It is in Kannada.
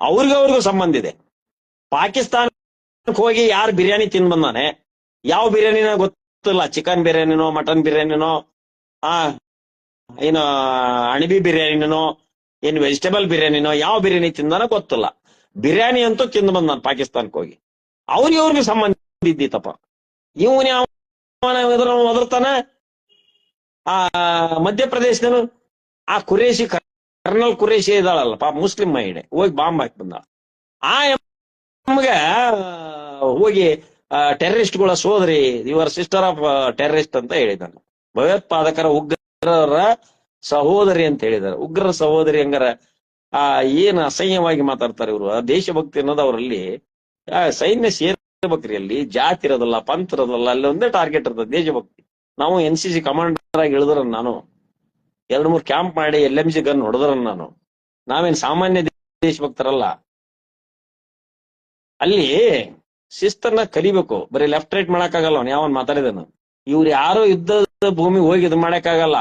ಅವ್ರಿಗೂ ಅವ್ರಿಗೂ ಸಂಬಂಧ ಇದೆ. ಪಾಕಿಸ್ತಾನಕ್ಕೆ ಹೋಗಿ ಯಾರು ಬಿರಿಯಾನಿ ತಿಂದ್ ಬಂದಾನೆ? ಯಾವ ಬಿರಿಯಾನಿನ ಗೊತ್ತಿಲ್ಲ. ಚಿಕನ್ ಬಿರಿಯಾನಿನೋ, ಮಟನ್ ಬಿರಿಯಾನಿನೋ, ಆ, ಏನು, ಅಣಬಿ ಬಿರಿಯಾನಿನೋ, ಏನ್ ವೆಜಿಟೇಬಲ್ ಬಿರಿಯಾನಿನೋ, ಯಾವ ಬಿರಿಯಾನಿ ತಿಂದಾನೋ ಗೊತ್ತಿಲ್ಲ. ಬಿರಿಯಾನಿ ಅಂತೂ ತಿಂದು ಬಂದಾನ ಪಾಕಿಸ್ತಾನಕ್ಕೆ ಹೋಗಿ. ಅವ್ರಿಗೆ ಸಂಬಂಧ ಇದ್ದಿತ್ತಪ್ಪ. ಇವನ್ ಯಾವ ಒದರ್ತಾನ ಆ ಮಧ್ಯಪ್ರದೇಶದನು ಆ ಕುರೇಶಿ ಕರ್ನಲ್ ಕುರೇಶಿ ಇದ್ದಾಳಲ್ಲ, ಪಾಪ ಮುಸ್ಲಿಂ ಮಹಿಳೆ. ಹೋಗಿ ಬಾಂಬ್ ಹಾಕಿ ಬಂದ ಆ ನಮ್ಗೆ ಹೋಗಿ ಟೆರರಿಸ್ಟ್ಗಳ ಸೋದರಿ ಯುವರ್ ಸಿಸ್ಟರ್ ಆಫ್ ಟೆರರಿಸ್ಟ್ ಅಂತ ಹೇಳಿದ್ದಾನೆ. ಭಯೋತ್ಪಾದಕರ ಉಗ್ರರ ಸಹೋದರಿ ಅಂತ ಹೇಳಿದ್ದಾರೆ. ಉಗ್ರರ ಸಹೋದರಿ ಹಂಗಾರ, ಆ, ಏನ್ ಅಸಹ್ಯವಾಗಿ ಮಾತಾಡ್ತಾರೆ ಇವರು? ದೇಶಭಕ್ತಿ ಅನ್ನೋದು ಅವರಲ್ಲಿ ಸೈನ್ಯ ಸೇರ್ಬೇಕ್ರಿ ಅಲ್ಲಿ ಜಾತಿ ಇರೋದಲ್ಲ, ಪಂಥ ಇರೋದಲ್ಲ, ಅಲ್ಲಿ ಒಂದೇ ಟಾರ್ಗೆಟ್ ಇರ್ತದೆ ದೇಶಭಕ್ತಿ. ನಾವು ಎನ್ ಸಿ ಸಿ ಕಮಾಂಡರ್ ಆಗಿ ಇಳಿದ್ರ ನಾನು? ಎರಡ್ ಮೂರು ಕ್ಯಾಂಪ್ ಮಾಡಿ ಎಲ್ ಎಂ ಜಿ ಗನ್ ಹೊಡೆದ್ರ ನಾನು. ನಾವೇನ್ ಸಾಮಾನ್ಯ ದೇಶಭಕ್ತರಲ್ಲ. ಅಲ್ಲಿ ಶಿಸ್ತನ್ನ ಕಲಿಬೇಕು. ಬರೀ ಲೆಫ್ಟ್ ರೈಟ್ ಮಾಡಕ್ಕಾಗಲ್ಲ ಅವ್ನು, ಯಾವನ್ ಮಾತಾಡಿದನು. ಇವ್ರು ಯಾರು ಯುದ್ಧದ ಭೂಮಿ ಹೋಗಿ ಇದು ಮಾಡಕ್ಕಾಗಲ್ಲ.